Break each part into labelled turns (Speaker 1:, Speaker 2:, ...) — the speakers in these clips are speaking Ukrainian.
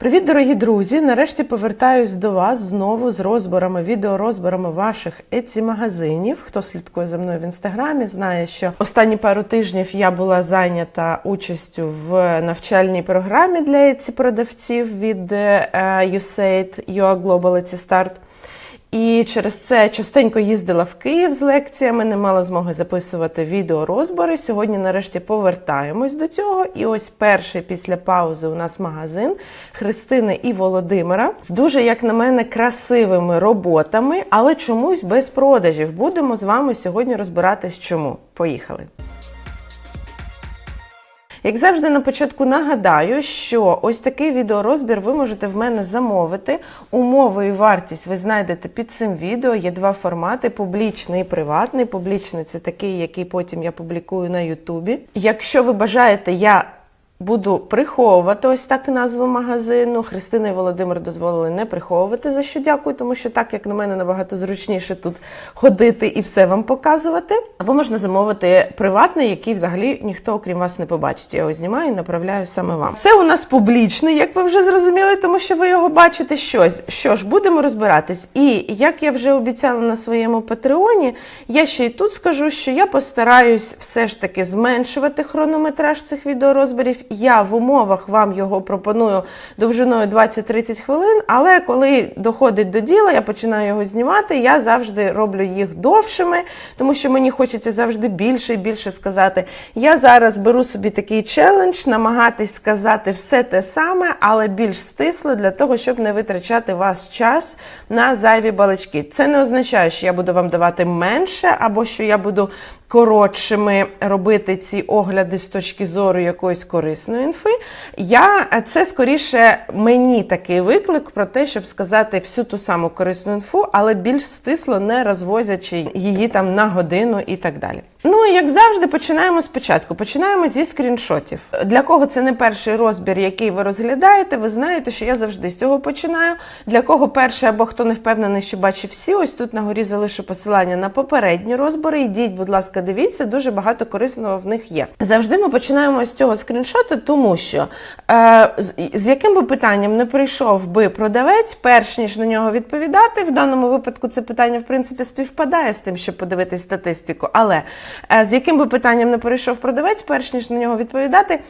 Speaker 1: Привіт, дорогі друзі! Нарешті повертаюсь до вас знову з розборами, відеорозборами ваших еці магазинів. Хто слідкує за мною в інстаграмі, знає, що останні пару тижнів я була зайнята участю в навчальній програмі для еці продавців від е, USAID UA Global Etsy Start. І через це частенько їздила в Київ з лекціями, не мала змоги записувати відеорозбори. Сьогодні, нарешті, повертаємось до цього. І ось перший після паузи у нас магазин Христини і Володимира з дуже, як на мене, красивими роботами, але чомусь без продажів. Будемо з вами сьогодні розбиратись, чому. Поїхали! Як завжди, на початку нагадаю, що ось такий відеорозбір ви можете в мене замовити. Умови і вартість ви знайдете під цим відео. Є два формати: публічний і приватний. Публічний це такий, який потім я публікую на Ютубі. Якщо ви бажаєте, я Буду приховувати ось так назву магазину. Христина і Володимир дозволили не приховувати, за що дякую, тому що так, як на мене, набагато зручніше тут ходити і все вам показувати. Або можна замовити приватний, який взагалі ніхто, окрім вас, не побачить. Я його знімаю і направляю саме вам. Це у нас публічний, як ви вже зрозуміли, тому що ви його бачите щось. Що ж, будемо розбиратись. І як я вже обіцяла на своєму патреоні, я ще й тут скажу, що я постараюсь все ж таки зменшувати хронометраж цих відеорозборів я в умовах вам його пропоную довжиною 20-30 хвилин, але коли доходить до діла, я починаю його знімати. Я завжди роблю їх довшими, тому що мені хочеться завжди більше і більше сказати. Я зараз беру собі такий челендж, намагатись сказати все те саме, але більш стисло для того, щоб не витрачати ваш час на зайві балачки. Це не означає, що я буду вам давати менше, або що я буду коротшими робити ці огляди з точки зору якоїсь корисної інфи. Я це скоріше мені такий виклик про те, щоб сказати всю ту саму корисну інфу, але більш стисло, не розвозячи її там на годину і так далі. Ну і як завжди, починаємо спочатку. Починаємо зі скріншотів. Для кого це не перший розбір, який ви розглядаєте, ви знаєте, що я завжди з цього починаю. Для кого перший або хто не впевнений, що бачив всі, ось тут на горі залишу посилання на попередні розбори. Йдіть, будь ласка, дивіться, дуже багато корисного в них є. Завжди ми починаємо з цього скріншоту, тому що е, з, яким би питанням не прийшов би продавець, перш ніж на нього відповідати, в даному випадку це питання в принципі співпадає з тим, щоб подивитись статистику, але з яким би питанням не перейшов продавець, перш ніж на нього відповідати,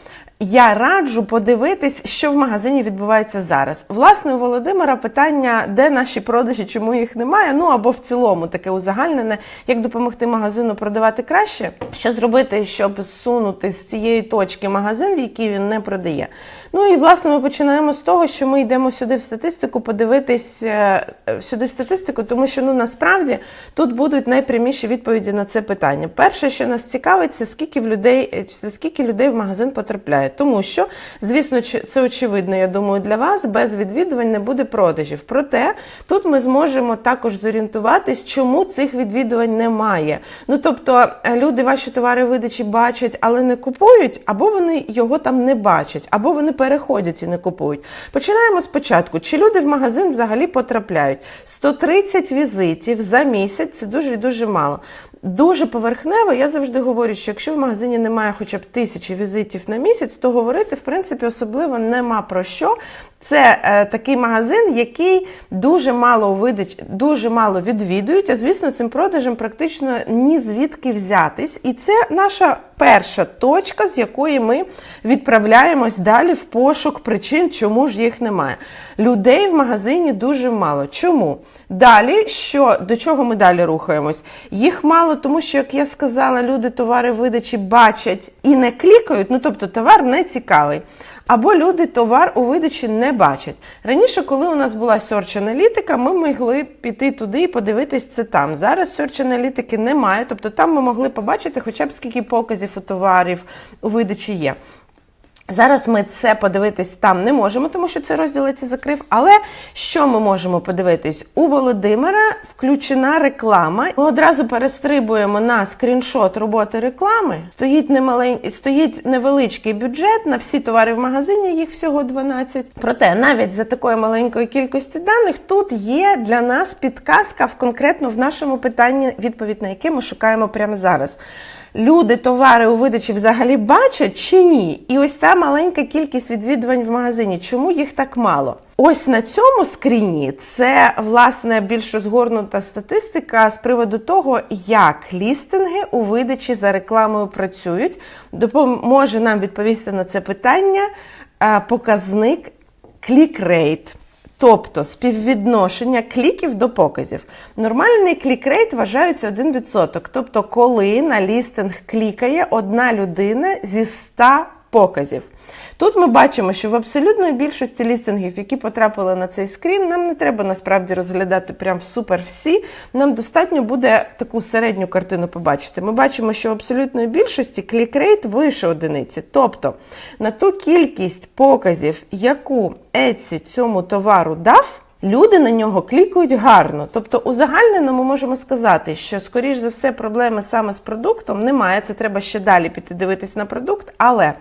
Speaker 1: я раджу подивитись, що в магазині відбувається зараз. Власне, у Володимира питання, де наші продажі, чому їх немає. Ну або в цілому таке узагальнене, як допомогти магазину продавати краще, що зробити, щоб зсунути з цієї точки магазин, в який він не продає. Ну і власне ми починаємо з того, що ми йдемо сюди в статистику, подивитись е, сюди в статистику, тому що ну насправді тут будуть найпряміші відповіді на це питання. Перше, що нас цікавить, це скільки в людей, скільки людей в магазин потрапляє. Тому що, звісно, це очевидно, я думаю, для вас без відвідувань не буде продажів. Проте тут ми зможемо також зорієнтуватись, чому цих відвідувань немає. Ну тобто люди ваші товари видачі бачать, але не купують, або вони його там не бачать, або вони переходять і не купують. Починаємо спочатку. Чи люди в магазин взагалі потрапляють? 130 візитів за місяць це дуже і дуже мало. Дуже поверхнево, я завжди говорю, що якщо в магазині немає хоча б тисячі візитів на місяць, то говорити в принципі особливо нема про що. Це е, такий магазин, який дуже мало видач, дуже мало відвідують. А звісно, цим продажем практично ні звідки взятись. І це наша перша точка, з якої ми відправляємось далі в пошук причин, чому ж їх немає. Людей в магазині дуже мало. Чому? Далі, що до чого ми далі рухаємось? Їх мало, тому що, як я сказала, люди товари видачі бачать і не клікають. Ну тобто товар не цікавий. Або люди товар у видачі не бачать. Раніше, коли у нас була Search аналітика, ми могли піти туди і подивитись це там. Зараз Search аналітики немає, тобто там ми могли побачити хоча б скільки показів у товарів у видачі є. Зараз ми це подивитись там не можемо, тому що це розділ ці закрив. Але що ми можемо подивитись? У Володимира включена реклама. Ми одразу перестрибуємо на скріншот роботи реклами. Стоїть немалень... стоїть невеличкий бюджет на всі товари в магазині, їх всього 12. Проте навіть за такої маленької кількості даних тут є для нас підказка в конкретно в нашому питанні, відповідь на яке ми шукаємо прямо зараз. Люди товари у видачі взагалі бачать чи ні? І ось та маленька кількість відвідувань в магазині. Чому їх так мало? Ось на цьому скріні це власне більш розгорнута статистика з приводу того, як лістинги у видачі за рекламою працюють. Допоможе нам відповісти на це питання е, показник клікрейт. Тобто співвідношення кліків до показів. Нормальний клікрейт вважається 1%. Тобто, коли на лістинг клікає одна людина зі 100 показів. Тут ми бачимо, що в абсолютної більшості лістингів, які потрапили на цей скрін, нам не треба насправді розглядати прям супер всі. Нам достатньо буде таку середню картину побачити. Ми бачимо, що в абсолютної більшості клікрейт вище одиниці. Тобто на ту кількість показів, яку Etsy цьому товару дав. Люди на нього клікають гарно. Тобто, узагальнено ми можемо сказати, що, скоріш за все, проблеми саме з продуктом немає. Це треба ще далі піти дивитись на продукт. Але,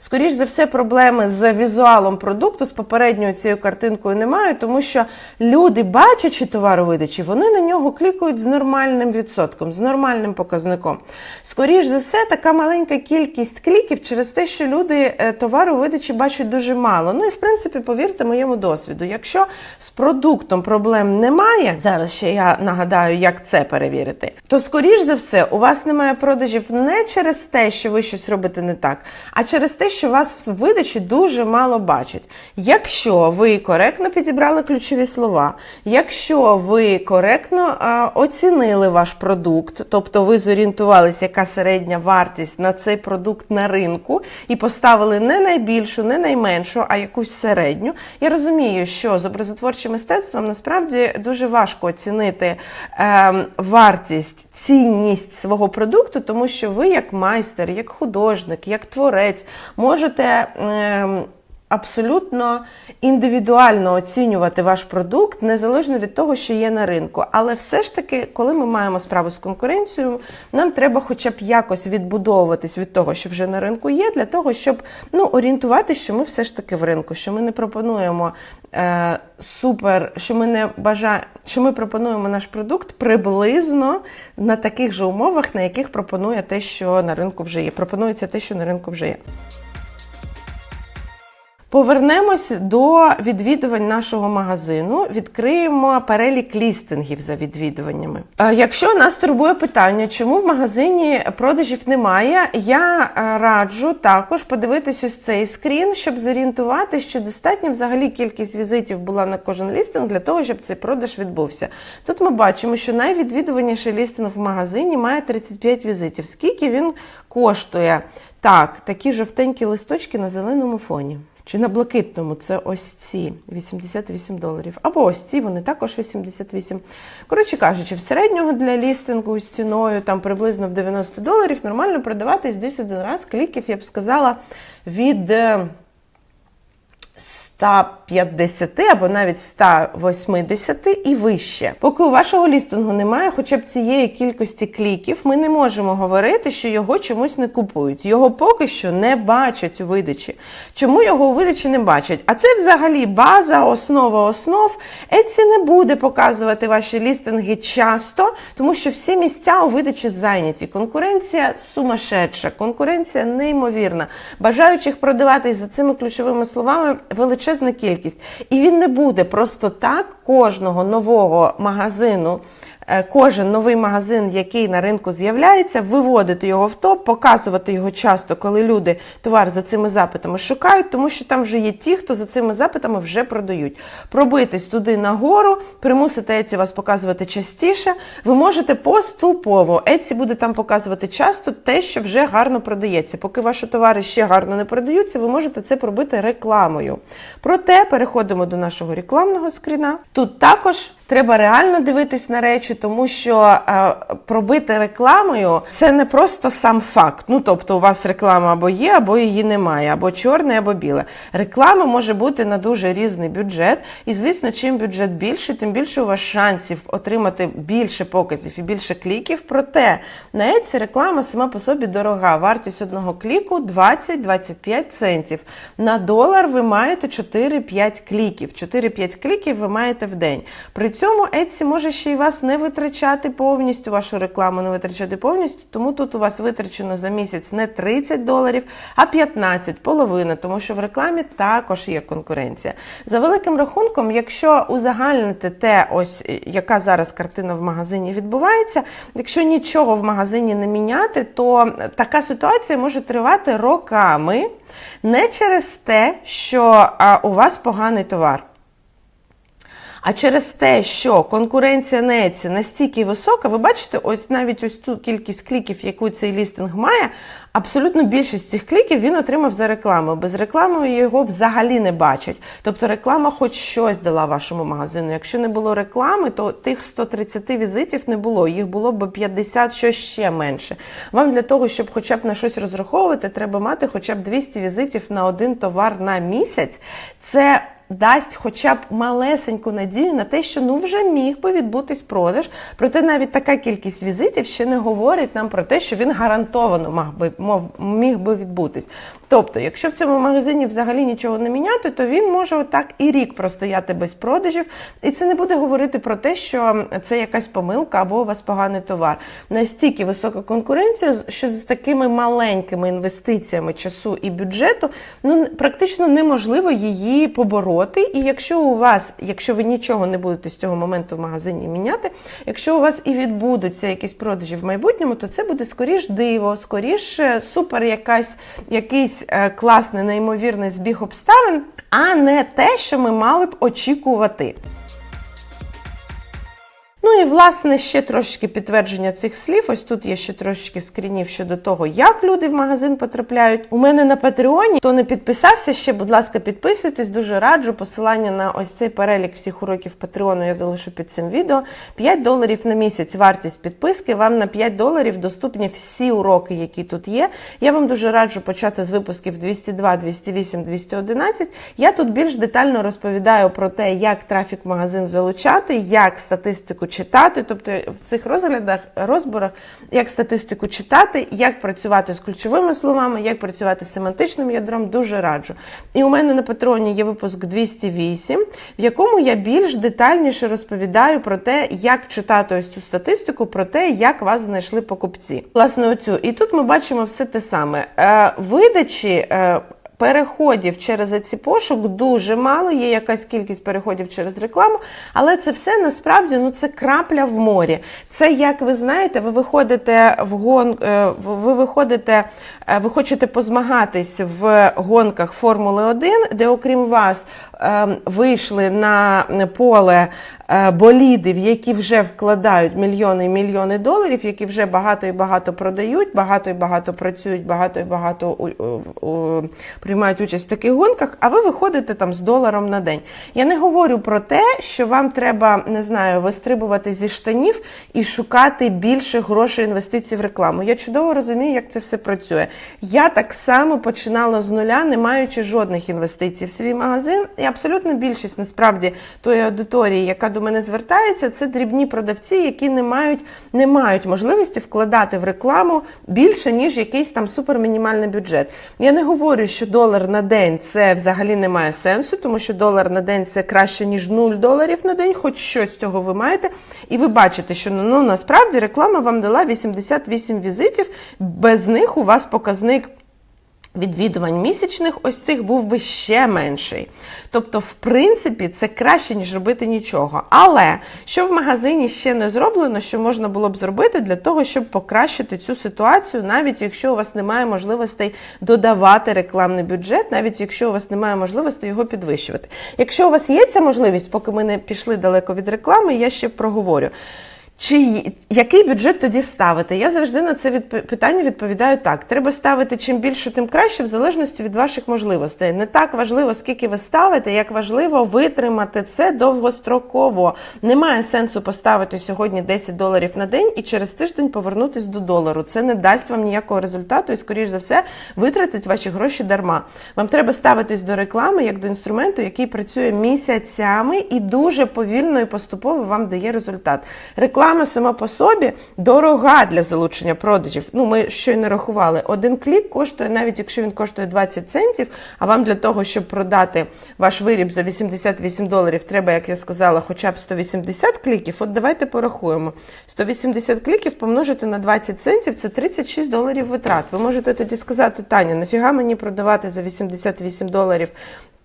Speaker 1: скоріш за все, проблеми з візуалом продукту, з попередньою цією картинкою немає, тому що люди, бачачи товаровидачі, вони на нього клікають з нормальним відсотком, з нормальним показником. Скоріш за все, така маленька кількість кліків через те, що люди е, товаровидачі бачать дуже мало. Ну і в принципі, повірте моєму досвіду, якщо з продуктом проблем немає, зараз ще я нагадаю, як це перевірити, то скоріш за все у вас немає продажів не через те, що ви щось робите не так, а через те, що вас в видачі дуже мало бачать. Якщо ви коректно підібрали ключові слова, якщо ви коректно а, оцінили ваш продукт, тобто ви зорієнтувалися, яка середня вартість на цей продукт на ринку, і поставили не найбільшу, не найменшу, а якусь середню. Я розумію, що з образотворчим мистецтвом насправді дуже важко оцінити е, вартість, цінність свого продукту, тому що ви, як майстер, як художник, як творець, можете. Абсолютно індивідуально оцінювати ваш продукт незалежно від того, що є на ринку. Але все ж таки, коли ми маємо справу з конкуренцією, нам треба хоча б якось відбудовуватись від того, що вже на ринку є, для того, щоб ну, орієнтуватися, що ми все ж таки в ринку, що ми не пропонуємо е, супер, що ми не бажаємо, що ми пропонуємо наш продукт приблизно на таких же умовах, на яких пропонує те, що на ринку вже є. Пропонується те, що на ринку вже є. Повернемось до відвідувань нашого магазину. Відкриємо перелік лістингів за відвідуваннями. Якщо нас турбує питання, чому в магазині продажів немає, я е, раджу також подивитись ось цей скрін, щоб зорієнтувати, що достатньо взагалі кількість візитів була на кожен лістинг для того, щоб цей продаж відбувся. Тут ми бачимо, що найвідвідуваніший лістинг в магазині має 35 візитів. Скільки він коштує? Так, такі жовтенькі листочки на зеленому фоні. Чи на блакитному це ось ці 88 доларів. Або ось ці, вони також 88. Коротше кажучи, в середнього для лістингу з ціною там приблизно в 90 доларів нормально продаватись десь один раз кліків, я б сказала, від. Е, 150 або навіть 180 і вище. Поки у вашого лістингу немає хоча б цієї кількості кліків, ми не можемо говорити, що його чомусь не купують. Його поки що не бачать у видачі. Чому його у видачі не бачать? А це взагалі база, основа основ. Etsy не буде показувати ваші лістинги часто, тому що всі місця у видачі зайняті. Конкуренція сумасшедша, конкуренція неймовірна. Бажаючих продаватись за цими ключовими словами величезна кількість. І він не буде просто так кожного нового магазину. Е, Кожен новий магазин, який на ринку з'являється, виводити його в топ, показувати його часто, коли люди товар за цими запитами шукають, тому що там вже є ті, хто за цими запитами вже продають. Пробитись туди нагору, примусити Еці вас показувати частіше. Ви можете поступово. Еці буде там показувати часто те, що вже гарно продається. Поки ваші товари ще гарно не продаються, ви можете це пробити рекламою. Проте переходимо до нашого рекламного скріна. Тут також треба реально дивитись на речі, тому що е, пробити рекламою це не просто сам факт. Ну тобто, у вас реклама або є, або її немає, або чорне, або біле. Реклама може бути на дуже різний бюджет. І звісно, чим бюджет більше, тим більше у вас шансів отримати більше показів і більше кліків. Проте на Etsy реклама сама по собі дорога. Вартість одного кліку 20-25 центів. На долар ви маєте 4-5 кліків. 4-5 кліків ви маєте в день. При цьому Etsy може ще й вас не витрачати повністю, вашу рекламу не витрачати повністю, тому тут у вас витрачено за місяць не 30 доларів, а 15, половина, тому що в рекламі також є конкуренція. За великим рахунком, якщо узагальнити те, ось е, яка зараз картина в магазині відбувається, якщо нічого в магазині не міняти, то така ситуація може тривати роками не через те, що у вас поганий товар. А через те, що конкуренція Etsy настільки висока, ви бачите, ось навіть ось ту кількість кліків, яку цей лістинг має, абсолютно більшість цих кліків він отримав за рекламу. Без реклами його взагалі не бачать. Тобто реклама хоч щось дала вашому магазину. Якщо не було реклами, то тих 130 візитів не було. Їх було б 50, що ще менше. Вам для того, щоб хоча б на щось розраховувати, треба мати хоча б 200 візитів на один товар на місяць. Це дасть хоча б малесеньку надію на те, що ну вже міг би відбутись продаж. Проте навіть така кількість візитів ще не говорить нам про те, що він гарантовано мав би міг би відбутись. Тобто, якщо в цьому магазині взагалі нічого не міняти, то він може отак і рік простояти без продажів, і це не буде говорити про те, що це якась помилка або у вас поганий товар. Настільки висока конкуренція, що з такими маленькими інвестиціями часу і бюджету ну практично неможливо її побороти. І якщо у вас, якщо ви нічого не будете з цього моменту в магазині міняти, якщо у вас і відбудуться якісь продажі в майбутньому, то це буде скоріш диво, скоріш е, супер якась якийсь е, класний, неймовірний збіг обставин, а не те, що ми мали б очікувати. Ну і власне ще трошечки підтвердження цих слів. Ось тут є ще трошечки скрінів щодо того, як люди в магазин потрапляють. У мене на Патреоні, хто не підписався, ще, будь ласка, підписуйтесь. Дуже раджу. Посилання на ось цей перелік всіх уроків Патреону я залишу під цим відео. 5 доларів на місяць вартість підписки. Вам на 5 доларів доступні всі уроки, які тут є. Я вам дуже раджу почати з випусків 202, 208, 211. Я тут більш детально розповідаю про те, як трафік в магазин залучати, як статистику читати, тобто в цих розглядах, розборах, як статистику читати, як працювати з ключовими словами, як працювати з семантичним ядром, дуже раджу. І у мене на патроні є випуск 208, в якому я більш детальніше розповідаю про те, як читати ось цю статистику, про те, як вас знайшли покупці. Власне, оцю. І тут ми бачимо все те саме. Е, видачі. Переходів через ці пошук дуже мало, є якась кількість переходів через рекламу, але це все насправді ну це крапля в морі. Це як ви знаєте, ви виходите в гон, е, ви виходите, е, ви хочете позмагатись в гонках Формули 1, де окрім вас ем, вийшли на поле болідів, які вже вкладають мільйони і мільйони доларів, які вже багато і багато продають, багато і багато працюють, багато і багато у, у, у, приймають участь в таких гонках, а ви виходите там з доларом на день. Я не говорю про те, що вам треба, не знаю, вистрибувати зі штанів і шукати більше грошей інвестицій в рекламу. Я чудово розумію, як це все працює. Я так само починала з нуля, не маючи жодних інвестицій в свій магазин. І абсолютно більшість насправді тої аудиторії, яка до мене звертається, це дрібні продавці, які не мають, не мають можливості вкладати в рекламу більше, ніж якийсь там супермінімальний бюджет. Я не говорю, що долар на день це взагалі не має сенсу, тому що долар на день це краще, ніж 0 доларів на день, хоч щось з цього ви маєте. І ви бачите, що ну, насправді реклама вам дала 88 візитів, без них у вас показник. Відвідувань місячних ось цих був би ще менший. Тобто, в принципі, це краще, ніж робити нічого. Але що в магазині ще не зроблено, що можна було б зробити для того, щоб покращити цю ситуацію, навіть якщо у вас немає можливостей додавати рекламний бюджет, навіть якщо у вас немає можливості його підвищувати. Якщо у вас є ця можливість, поки ми не пішли далеко від реклами, я ще проговорю. Чи який бюджет тоді ставити? Я завжди на це відп... питання відповідаю так: треба ставити чим більше, тим краще, в залежності від ваших можливостей. Не так важливо, скільки ви ставите, як важливо витримати це довгостроково. Немає сенсу поставити сьогодні 10 доларів на день і через тиждень повернутись до долару. Це не дасть вам ніякого результату і, скоріш за все, витратить ваші гроші дарма. Вам треба ставитись до реклами як до інструменту, який працює місяцями і дуже повільно і поступово вам дає результат. Реклама реклама сама по собі дорога для залучення продажів. Ну, ми щойно рахували. Один клік коштує, навіть якщо він коштує 20 центів, а вам для того, щоб продати ваш виріб за 88 доларів, треба, як я сказала, хоча б 180 кліків. От давайте порахуємо. 180 кліків помножити на 20 центів це 36 доларів витрат. Ви можете тоді сказати, Таня, нафіга мені продавати за 88 доларів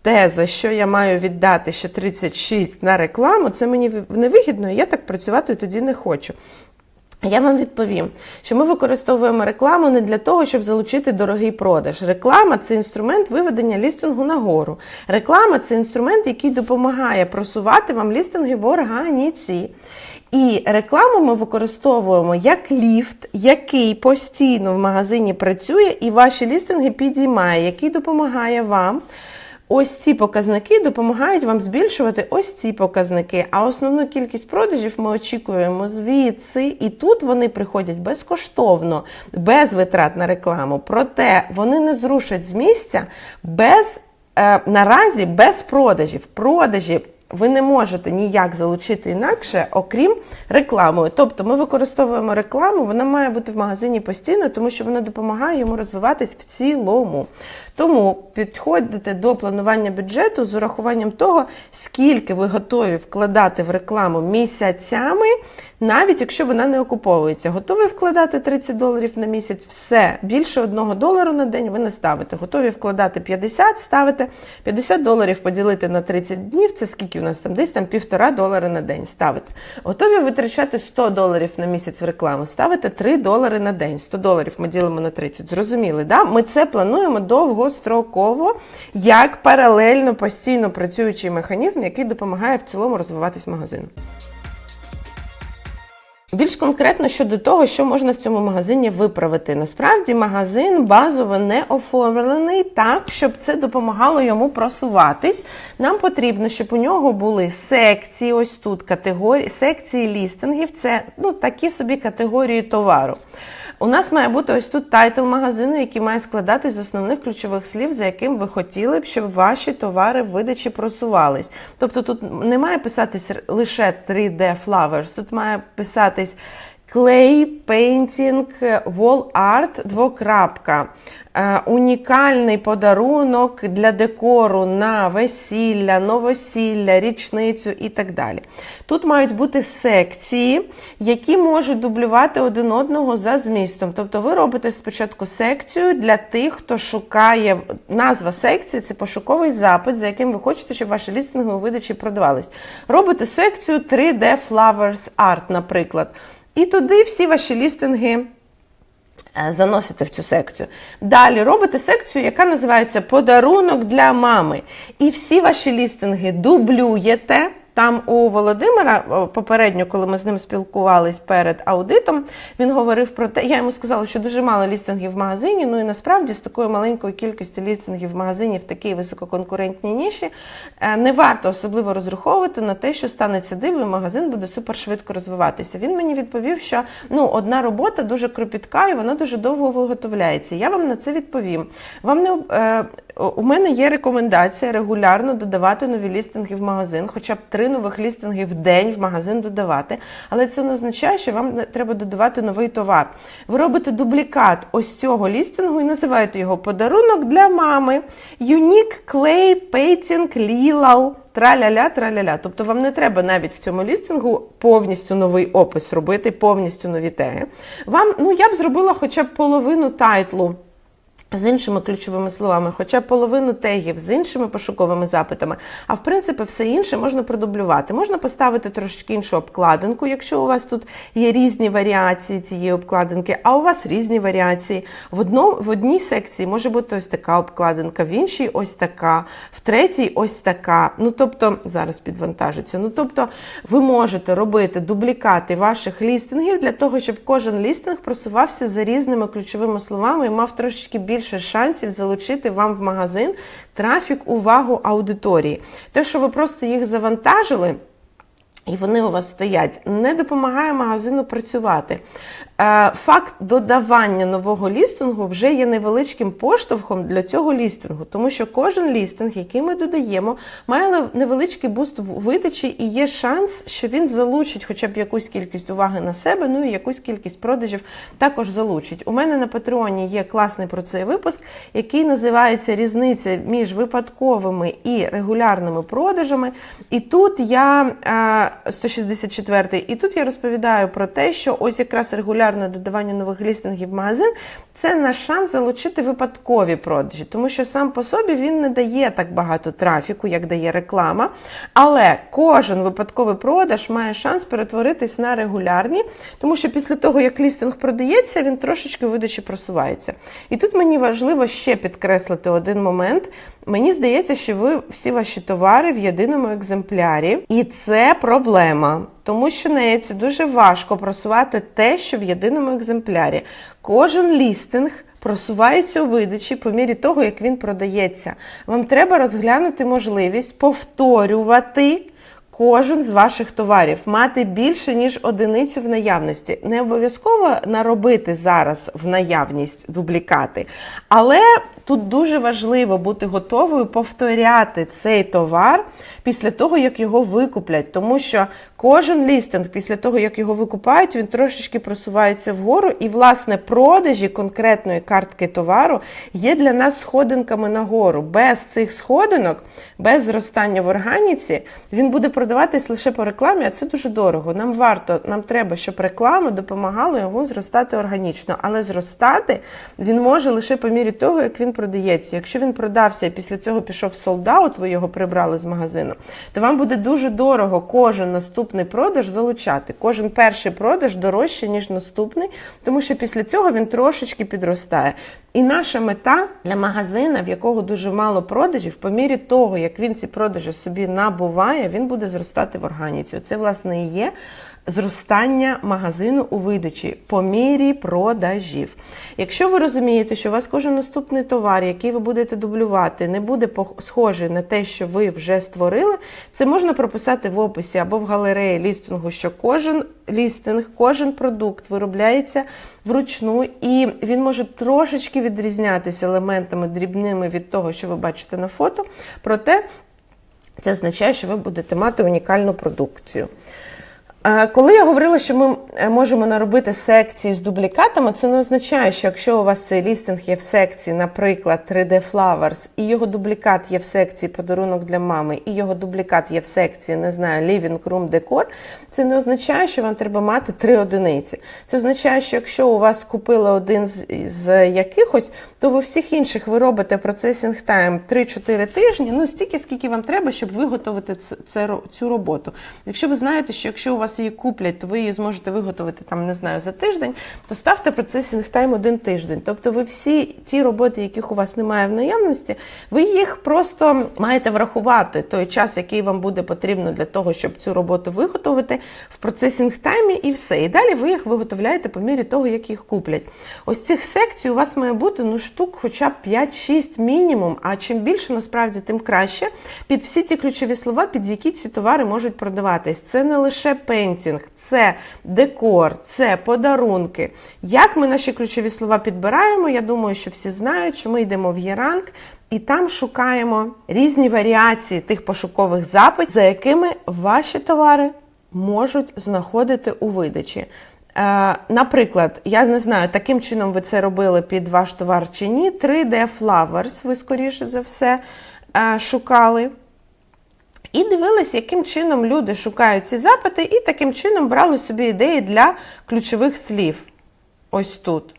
Speaker 1: те, за що я маю віддати ще 36 на рекламу, це мені невигідно, і я так працювати тоді не хочу. Я вам відповім, що ми використовуємо рекламу не для того, щоб залучити дорогий продаж. Реклама це інструмент виведення лістингу нагору. Реклама це інструмент, який допомагає просувати вам лістинги в органіці. І рекламу ми використовуємо як ліфт, який постійно в магазині працює і ваші лістинги підіймає, який допомагає вам. Ось ці показники допомагають вам збільшувати ось ці показники. А основну кількість продажів ми очікуємо звідси, і тут вони приходять безкоштовно, без витрат на рекламу. Проте вони не зрушать з місця без е, наразі без продажів. Продажі. Ви не можете ніяк залучити інакше, окрім рекламою. Тобто ми використовуємо рекламу, вона має бути в магазині постійно, тому що вона допомагає йому розвиватись в цілому. Тому підходите до планування бюджету з урахуванням того, скільки ви готові вкладати в рекламу місяцями, навіть якщо вона не окуповується. Готові вкладати 30 доларів на місяць, все більше 1 долару на день ви не ставите. Готові вкладати 50, ставите 50 доларів поділити на 30 днів. Це скільки у нас там десь там півтора долари на день ставите. Готові витрачати 100 доларів на місяць в рекламу, ставите 3 долари на день. 100 доларів ми ділимо на 30. Зрозуміли, да? Ми це плануємо довгостроково, як паралельно постійно працюючий механізм, який допомагає в цілому розвиватись магазину. Більш конкретно щодо того, що можна в цьому магазині виправити. Насправді магазин базово не оформлений так, щоб це допомагало йому просуватись. Нам потрібно, щоб у нього були секції, ось тут категорії, секції лістингів. Це ну, такі собі категорії товару. У нас має бути ось тут тайтл магазину, який має складатись з основних ключових слів, за яким ви хотіли б, щоб ваші товари видачі просувались. Тобто тут не має писатись лише 3D Flowers, тут має писатись Clay Painting Wall Art двокрапка. Е, унікальний подарунок для декору на весілля, новосілля, річницю і так далі. Тут мають бути секції, які можуть дублювати один одного за змістом. Тобто ви робите спочатку секцію для тих, хто шукає назва секції це пошуковий запит, за яким ви хочете, щоб ваші лістинги у видачі продавались. Робите секцію 3D Flowers Art, наприклад. І туди всі ваші лістинги. Е, заносите в цю секцію. Далі робите секцію, яка називається Подарунок для мами. І всі ваші лістинги дублюєте. Там у Володимира попередньо, коли ми з ним спілкувались перед аудитом, він говорив про те, я йому сказала, що дуже мало лістингів в магазині. Ну і насправді з такою маленькою кількістю лістингів в магазині в такій висококонкурентній ніші е, не варто особливо розраховувати на те, що станеться диво, і магазин буде супер швидко розвиватися. Він мені відповів, що ну одна робота дуже кропітка і вона дуже довго виготовляється. Я вам на це відповім. Вам не е, у мене є рекомендація регулярно додавати нові лістинги в магазин, хоча б три нових лістинги в день в магазин додавати. Але це не означає, що вам треба додавати новий товар. Ви робите дублікат ось цього лістингу і називаєте його подарунок для мами. Unique Clay Painting Lilal. Траля-ля, траля-ля. Тобто вам не треба навіть в цьому лістингу повністю новий опис робити, повністю нові теги. Вам, ну я б зробила хоча б половину тайтлу. З іншими ключовими словами, хоча половину тегів з іншими пошуковими запитами, а в принципі все інше можна продублювати. Можна поставити трошки іншу обкладинку, якщо у вас тут є різні варіації цієї обкладинки, а у вас різні варіації. В одному, в одній секції може бути ось така обкладинка, в іншій ось така, в третій ось така. Ну тобто, зараз підвантажиться. Ну тобто, ви можете робити дублікати ваших лістингів для того, щоб кожен лістинг просувався за різними ключовими словами і мав трошечки більше більше шансів залучити вам в магазин трафік, увагу аудиторії. Те, що ви просто їх завантажили. І вони у вас стоять, не допомагає магазину працювати. Е, Факт додавання нового лістингу вже є невеличким поштовхом для цього лістингу, тому що кожен лістинг, який ми додаємо, має невеличкий буст в видачі і є шанс, що він залучить хоча б якусь кількість уваги на себе, ну і якусь кількість продажів також залучить. У мене на Патреоні є класний про цей випуск, який називається Різниця між випадковими і регулярними продажами. І тут я е, 164 і тут я розповідаю про те, що ось якраз регулярне додавання нових лістингів в магазин це наш шанс залучити випадкові продажі, тому що сам по собі він не дає так багато трафіку, як дає реклама. Але кожен випадковий продаж має шанс перетворитись на регулярні, тому що після того, як лістинг продається, він трошечки видачі просувається. І тут мені важливо ще підкреслити один момент. Мені здається, що ви всі ваші товари в єдиному екземплярі, і це проблема, тому що нею це дуже важко просувати те, що в єдиному екземплярі. Кожен лістинг просувається у видачі по мірі того, як він продається. Вам треба розглянути можливість повторювати. Кожен з ваших товарів мати більше, ніж одиницю в наявності. Не обов'язково наробити зараз в наявність дублікати. Але тут дуже важливо бути готовою повторяти цей товар після того, як його викуплять. Тому що кожен лістинг, після того, як його викупають, він трошечки просувається вгору. І, власне, продажі конкретної картки товару є для нас сходинками нагору. Без цих сходинок, без зростання в органіці, він буде продаватись лише по рекламі, а це дуже дорого. Нам варто, нам треба, щоб реклама допомагала йому зростати органічно. Але зростати він може лише по мірі того, як він продається. Якщо він продався і після цього пішов солдаут, ви його прибрали з магазину, то вам буде дуже дорого кожен наступний продаж залучати. Кожен перший продаж дорожче, ніж наступний, тому що після цього він трошечки підростає. І наша мета для магазина, в якого дуже мало продажів, по мірі того, як він ці продажі собі набуває, він буде зростати в органіці. Це, власне, і є зростання магазину у видачі по мірі продажів. Якщо ви розумієте, що у вас кожен наступний товар, який ви будете дублювати, не буде схожий на те, що ви вже створили, це можна прописати в описі або в галереї лістингу, що кожен лістинг, кожен продукт виробляється вручну, і він може трошечки відрізнятися елементами дрібними від того, що ви бачите на фото. Проте це означає, що ви будете мати унікальну продукцію. Коли я говорила, що ми е, можемо наробити секції з дублікатами, це не означає, що якщо у вас цей лістинг є в секції, наприклад, 3D Flowers, і його дублікат є в секції подарунок для мами, і його дублікат є в секції, не знаю, Living Room Decor, це не означає, що вам треба мати три одиниці. Це означає, що якщо у вас купили один з, з якихось, то ви всіх інших ви робите процесінг тайм 3-4 тижні, ну стільки, скільки вам треба, щоб виготовити це, це, цю роботу. Якщо ви знаєте, що якщо у вас її куплять, то ви її зможете виготовити там, не знаю, за тиждень, то ставте процесінг тайм один тиждень. Тобто ви всі ті роботи, яких у вас немає в наявності, ви їх просто маєте врахувати той час, який вам буде потрібно для того, щоб цю роботу виготовити в процесінг таймі і все. І далі ви їх виготовляєте по мірі того, як їх куплять. Ось цих секцій у вас має бути ну, штук хоча б 5-6 мінімум, а чим більше насправді, тим краще. Під всі ті ключові слова, під які ці товари можуть продаватись. Це не лише пейнтінг, це декор, це подарунки. Як ми наші ключові слова підбираємо, я думаю, що всі знають, що ми йдемо в Єранг. І там шукаємо різні варіації тих пошукових запитів, за якими ваші товари можуть знаходити у видачі. Е, наприклад, я не знаю, таким чином ви це робили під ваш товар чи ні. 3D Flowers, ви, скоріше за все, е, шукали. І дивились, яким чином люди шукають ці запити, і таким чином брали собі ідеї для ключових слів. Ось тут.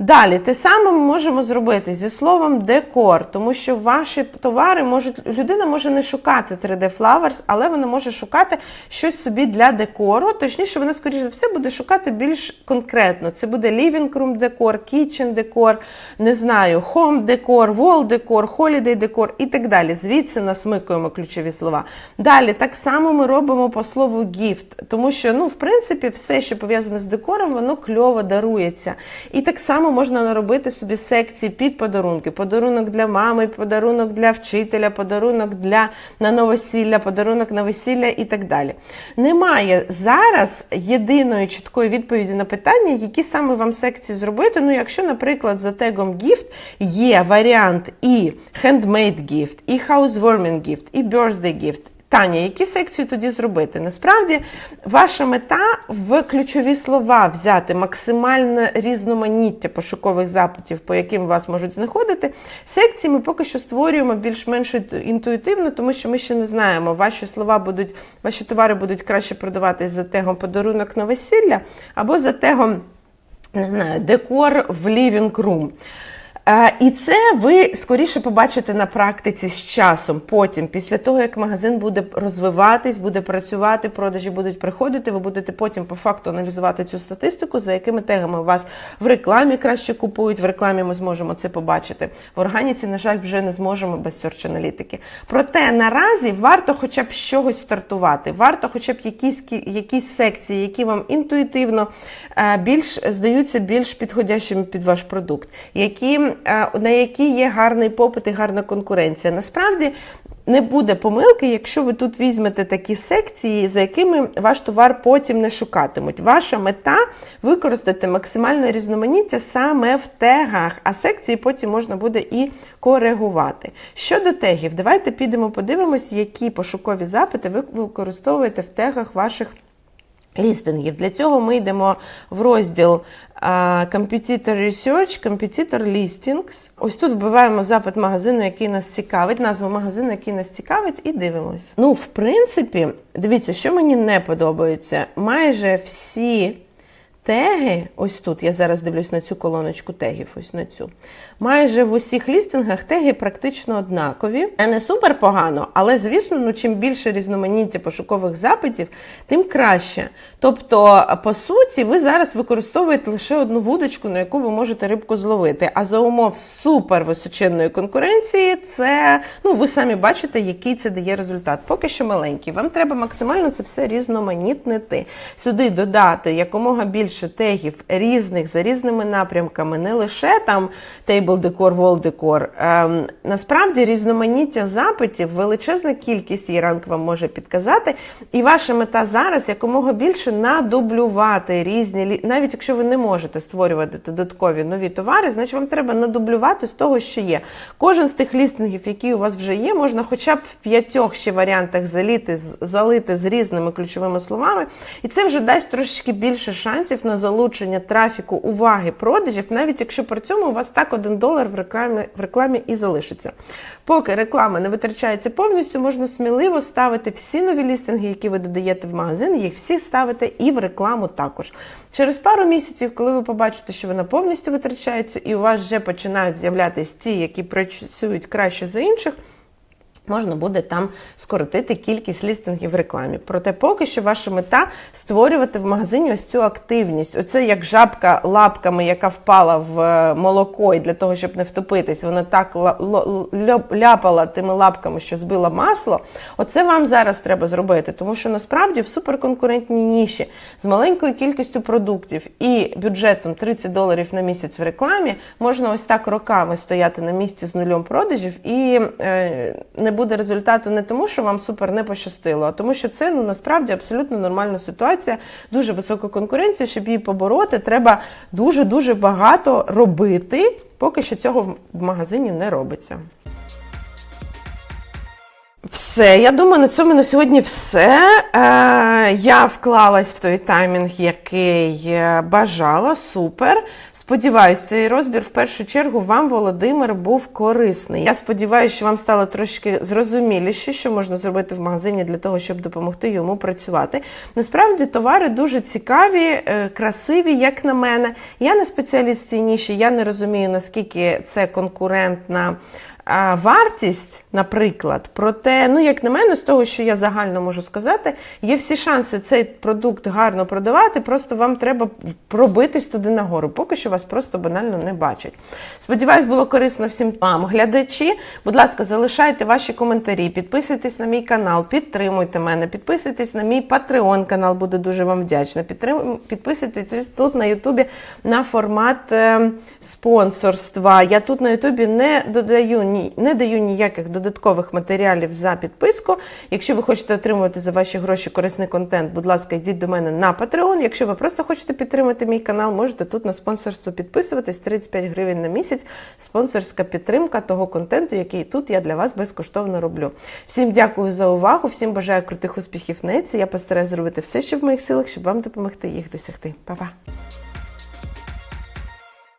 Speaker 1: Далі, те саме ми можемо зробити зі словом декор, тому що ваші товари можуть, людина може не шукати 3D Flowers, але вона може шукати щось собі для декору. Точніше, вона, скоріш за все, буде шукати більш конкретно. Це буде living room декор, kitchen декор, не знаю, home декор, wall декор, holiday декор і так далі. Звідси насмикуємо ключові слова. Далі, так само ми робимо по слову gift, тому що, ну, в принципі, все, що пов'язане з декором, воно кльово дарується. І так само можна наробити собі секції під подарунки. Подарунок для мами, подарунок для вчителя, подарунок для на новосілля, подарунок на весілля і так далі. Немає зараз єдиної чіткої відповіді на питання, які саме вам секції зробити. Ну, якщо, наприклад, за тегом gift є варіант і handmade gift, і housewarming gift, і birthday gift. Таня, які секції тоді зробити? Насправді, ваша мета в ключові слова взяти максимальне різноманіття пошукових запитів, по яким вас можуть знаходити. Секції ми поки що створюємо більш-менш інтуїтивно, тому що ми ще не знаємо, ваші слова будуть, ваші товари будуть краще продаватись за тегом подарунок на весілля або за тегом, не знаю, декор в living room. Е, І це ви скоріше побачите на практиці з часом. Потім, після того, як магазин буде розвиватись, буде працювати, продажі будуть приходити, ви будете потім по факту аналізувати цю статистику, за якими тегами вас в рекламі краще купують. В рекламі ми зможемо це побачити. В органіці, на жаль, вже не зможемо без серч-аналітики. Проте наразі варто хоча б з чогось стартувати. Варто, хоча б якісь якісь секції, які вам інтуїтивно е, більш здаються більш підходящими під ваш продукт, які на які є гарний попит і гарна конкуренція. Насправді не буде помилки, якщо ви тут візьмете такі секції, за якими ваш товар потім не шукатимуть. Ваша мета використати максимальне різноманіття саме в тегах, а секції потім можна буде і коригувати. Щодо тегів, давайте підемо подивимось, які пошукові запити ви використовуєте в тегах ваших. Лістингів. Для цього ми йдемо в розділ Computer Research, Computer Listings. Ось тут вбиваємо запит магазину, який нас цікавить, назву магазину, який нас цікавить, і дивимось. Ну, в принципі, дивіться, що мені не подобається. Майже всі теги, ось тут, я зараз дивлюсь на цю колоночку тегів, ось на цю. Майже в усіх лістингах теги практично однакові. Не супер погано, але, звісно, ну, чим більше різноманіття пошукових запитів, тим краще. Тобто, по суті, ви зараз використовуєте лише одну вудочку, на яку ви можете рибку зловити. А за умов супер височенної конкуренції, це, ну, ви самі бачите, який це дає результат. Поки що маленький. Вам треба максимально це все різноманітнити. Сюди додати якомога більше тегів різних за різними напрямками, не лише там тейбл декор, wall декор. Ем, насправді різноманіття запитів, величезна кількість її ранк вам може підказати. І ваша мета зараз якомога більше надублювати різні, навіть якщо ви не можете створювати додаткові нові товари, значить вам треба надублювати з того, що є. Кожен з тих лістингів, які у вас вже є, можна хоча б в п'ятьох ще варіантах заліти, залити з різними ключовими словами. І це вже дасть трошечки більше шансів на залучення трафіку, уваги, продажів, навіть якщо при цьому у вас так один долар в рекламі, в рекламі і залишиться. Поки реклама не витрачається повністю, можна сміливо ставити всі нові лістинги, які ви додаєте в магазин, їх всі ставите і в рекламу також. Через пару місяців, коли ви побачите, що вона повністю витрачається, і у вас вже починають з'являтися ті, які працюють краще за інших. Можна буде там скоротити кількість лістингів в рекламі. Проте поки що ваша мета створювати в магазині ось цю активність. Оце як жабка лапками, яка впала в е, молоко, і для того, щоб не втопитись, вона так ляпала тими лапками, що збила масло. Оце вам зараз треба зробити, тому що насправді в суперконкурентній ніші з маленькою кількістю продуктів і бюджетом 30 доларів на місяць в рекламі можна ось так роками стояти на місці з нульом продажів і е, не результату не тому, що вам супер не пощастило, а тому, що це ну насправді абсолютно нормальна ситуація, дуже висока конкуренція. Щоб її побороти, треба дуже дуже багато робити. Поки що цього в магазині не робиться. Все, я думаю, на цьому на сьогодні все. Е, Я вклалась в той таймінг, який е, бажала. Супер. Сподіваюся, цей розбір в першу чергу вам, Володимир, був корисний. Я сподіваюся, що вам стало трошки зрозуміліше, що можна зробити в магазині для того, щоб допомогти йому працювати. Насправді, товари дуже цікаві, е, красиві, як на мене. Я не спеціаліст в цій ніші, я не розумію, наскільки це конкурентна. Вартість, наприклад, проте, ну, як на мене, з того, що я загально можу сказати, є всі шанси цей продукт гарно продавати, просто вам треба пробитись туди нагору. Поки що вас просто банально не бачать. Сподіваюсь, було корисно всім вам, глядачі. Будь ласка, залишайте ваші коментарі, підписуйтесь на мій канал, підтримуйте мене, підписуйтесь на мій Patreon канал, буду дуже вам вдячна. Підтрим... Підписуйтесь тут на Ютубі на формат е, спонсорства. Я тут на Ютубі не додаю ні, не даю ніяких додаткових матеріалів за підписку. Якщо ви хочете отримувати за ваші гроші корисний контент, будь ласка, йдіть до мене на Patreon. Якщо ви просто хочете підтримати мій канал, можете тут на спонсорство підписуватись 35 гривень на місяць. Спонсорська підтримка того контенту, який тут я для вас безкоштовно роблю. Всім дякую за увагу, всім бажаю крутих успіхів неці. Я постараюся зробити все, що в моїх силах, щоб вам допомогти їх досягти. Па-па!